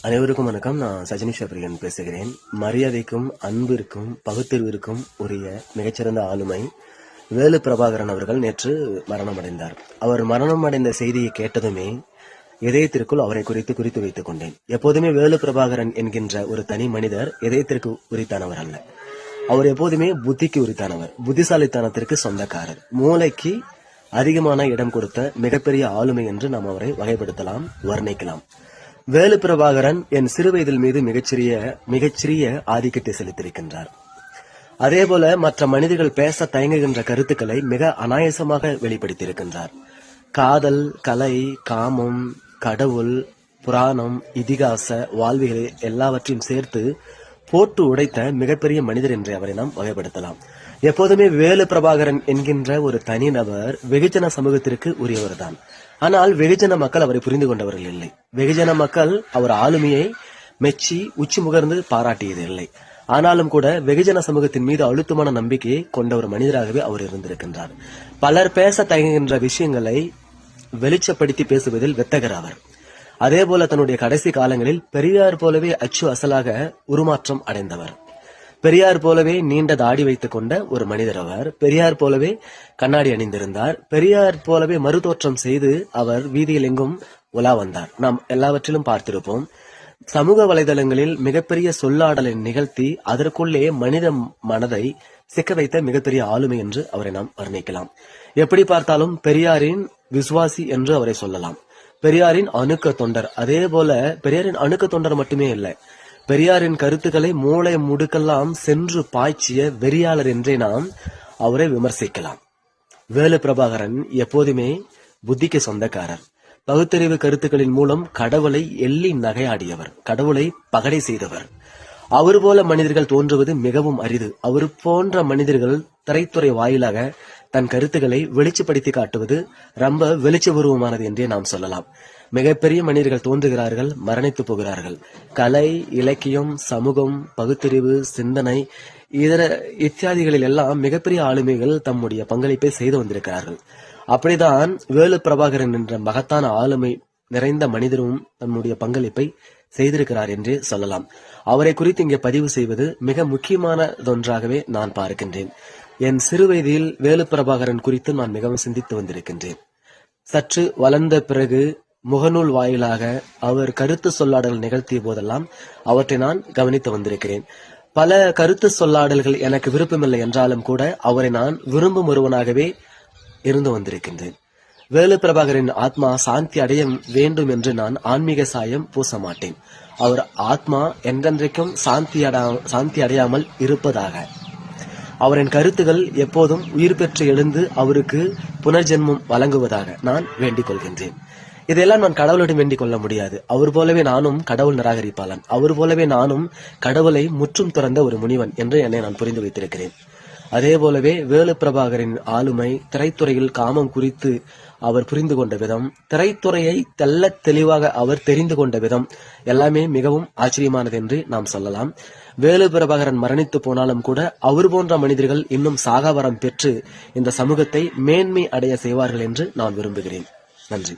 அனைவருக்கும் வணக்கம். நான் சஜினி பிரியன் பேசுகிறேன். மரியாதைக்கும் அன்பிற்கும் பகுத்தறிவிற்கும் உரிய மிகச்சிறந்த ஆளுமை வேலு பிரபாகரன் அவர்கள் நேற்று மரணமடைந்தார். அவர் மரணமடைந்த செய்தியை கேட்டதுமே இதயத்திற்குள் அவரை குறித்து குறித்து வைத்துக் கொண்டேன். எப்போதுமே வேலு பிரபாகரன் என்கின்ற ஒரு தனி மனிதர் இதயத்திற்கு உரித்தானவர் அல்ல. அவர் எப்போதுமே புத்திக்கு உரித்தானவர் புத்திசாலித்தனத்திற்கு சொந்தக்காரர் மூளைக்கு அதிகமான இடம் கொடுத்த மிகப்பெரிய ஆளுமை என்று நாம் அவரை வகைப்படுத்தலாம் வர்ணிக்கலாம். வேலு பிரபாகரன் என் சிறுவயதில் மீது மிகச்சிறிய மிகச்சிறிய ஆதிக்கத்தை செலுத்தியிருக்கின்றார். அதேபோல மற்ற மனிதர்கள் பேச தயங்குகின்ற கருத்துக்களை மிக அனாயசமாக வெளிப்படுத்தியிருக்கின்றார். காதல் கலை காமம் கடவுள் புராணம் இதிகாச வாழ்விகளை எல்லாவற்றையும் சேர்த்து போட்டு உடைத்த மிகப்பெரிய மனிதர் என்று அவரை நாம் வகைப்படுத்தலாம். எப்போதுமே வேலு பிரபாகரன் என்கின்ற ஒரு தனிநபர் வெகுஜன சமூகத்திற்கு உரியவர்தான். ஆனால் வெகுஜன மக்கள் அவரை புரிந்து கொண்டவர்கள் இல்லை. வெகுஜன மக்கள் அவர் ஆளுமையை மெச்சி உச்சி முகர்ந்து பாராட்டியது இல்லை. ஆனாலும் கூட வெகுஜன சமூகத்தின் மீது அழுத்தமான நம்பிக்கையை கொண்ட ஒரு மனிதராகவே அவர் இருந்திருக்கின்றார். பலர் பேச தயங்குகின்ற விஷயங்களை வெளிச்சப்படுத்தி பேசுவதில் வெத்தகர் அவர் அதே போல தன்னுடைய கடைசி காலங்களில் பெரியார் போலவே அச்சு அசலாக உருமாற்றம் அடைந்தவர். பெரியார் போலவே நீண்ட தாடி வைத்துக் கொண்ட ஒரு மனிதர் அவர். பெரியார் போலவே கண்ணாடி அணிந்திருந்தார். பெரியார் போலவே மறுதோற்றம் செய்து அவர் வீதியில் எங்கும் உலா வந்தார். நாம் எல்லாவற்றிலும் பார்த்திருப்போம். சமூக வலைதளங்களில் மிகப்பெரிய சொல்லாடலை நிகழ்த்தி அதற்குள்ளே மனித மனதை சிக்க வைத்த மிகப்பெரிய ஆளுமை என்று அவரை நாம் வர்ணிக்கலாம். எப்படி பார்த்தாலும் பெரியாரின் விசுவாசி என்று அவரை சொல்லலாம். பெரியாரின் அணுக்க தொண்டர். அதே போல பெரியாரின் அணுக்க தொண்டர் மட்டுமே இல்லை. பெரியாரின் கருத்துக்களை மூளை முடுக்கெல்லாம் சென்று பாய்ச்சிய வெறியாளர் என்றே நாம் அவரை விமர்சிக்கலாம். வேலு பிரபாகரன் எப்போதுமே புத்திக்கு சொந்தக்காரர். பகுத்தறிவு கருத்துக்களின் மூலம் கடவுளை எள்ளி நகையாடியவர். கடவுளை பகடை செய்தவர். அவர் போல மனிதர்கள் தோன்றுவது மிகவும் அரிது. அவர் போன்ற மனிதர்கள் திரைத்துறை வாயிலாக தன் கருத்துக்களை வெளிச்சப்படுத்தி காட்டுவது ரொம்ப வெளிச்சபூர்வமானது என்றே நாம் சொல்லலாம். மிகப்பெரிய மனிதர்கள் தோன்றுகிறார்கள் மரணித்து போகிறார்கள். கலை இலக்கியம் சமூகம் பகுத்தறிவு சிந்தனை இதர இத்தியாதிகளில் எல்லாம் மிகப்பெரிய ஆளுமைகள் தம்முடைய பங்களிப்பை செய்து வந்திருக்கிறார்கள். அப்படிதான் வேலு பிரபாகரன் என்ற மகத்தான ஆளுமை நிறைந்த மனிதரும் தன்னுடைய பங்களிப்பை செய்திருக்கிறார் என்றே சொல்லலாம். அவரை குறித்து இங்கே பதிவு செய்வது மிக முக்கியமானதொன்றாகவே நான் பார்க்கின்றேன். என் சிறுவயதில் வேலு பிரபாகரன் குறித்து நான் மிகவும் சிந்தித்து வந்திருக்கின்றேன். சற்று வளர்ந்த பிறகு முகநூல் வாயிலாக அவர் கருத்து சொல்லாடல் நிகழ்த்திய போதெல்லாம் அவற்றை நான் கவனித்து வந்திருக்கிறேன். பல கருத்து சொல்லாடல்கள் எனக்கு விருப்பமில்லை என்றாலும் கூட அவரை நான் விரும்பும் ஒருவனாகவே இருந்து வந்திருக்கின்றேன். வேலு பிரபாகரின் ஆத்மா சாந்தி அடைய வேண்டும் என்று நான் ஆன்மீக சாயம் பூச மாட்டேன். அவர் ஆத்மா என்றென்றைக்கும் சாந்தி அடா சாந்தி அடையாமல் இருப்பதாக. அவரின் கருத்துகள் எப்போதும் உயிர் பெற்று எழுந்து அவருக்கு புனர்ஜென்மம் வழங்குவதாக நான் வேண்டிக் கொள்கின்றேன். இதெல்லாம் நான் கடவுளிடம் வேண்டிக் கொள்ள முடியாது. அவர் போலவே நானும் கடவுள் நிராகரிப்பாளன். அவர் போலவே நானும் கடவுளை முற்றும் துறந்த ஒரு முனிவன் என்று என்னை நான் புரிந்து வைத்திருக்கிறேன். அதே போலவே வேலு பிரபாகரின் ஆளுமை திரைத்துறையில் காமம் குறித்து அவர் புரிந்து கொண்ட விதம் திரைத்துறையை தெல்ல தெளிவாக அவர் தெரிந்து கொண்ட விதம் எல்லாமே மிகவும் ஆச்சரியமானது என்று நாம் சொல்லலாம். வேலு பிரபாகரன் மரணித்து போனாலும் கூட அவர் போன்ற மனிதர்கள் இன்னும் சாகாவரம் பெற்று இந்த சமூகத்தை மேன்மை அடைய செய்வார்கள் என்று நான் விரும்புகிறேன். நன்றி.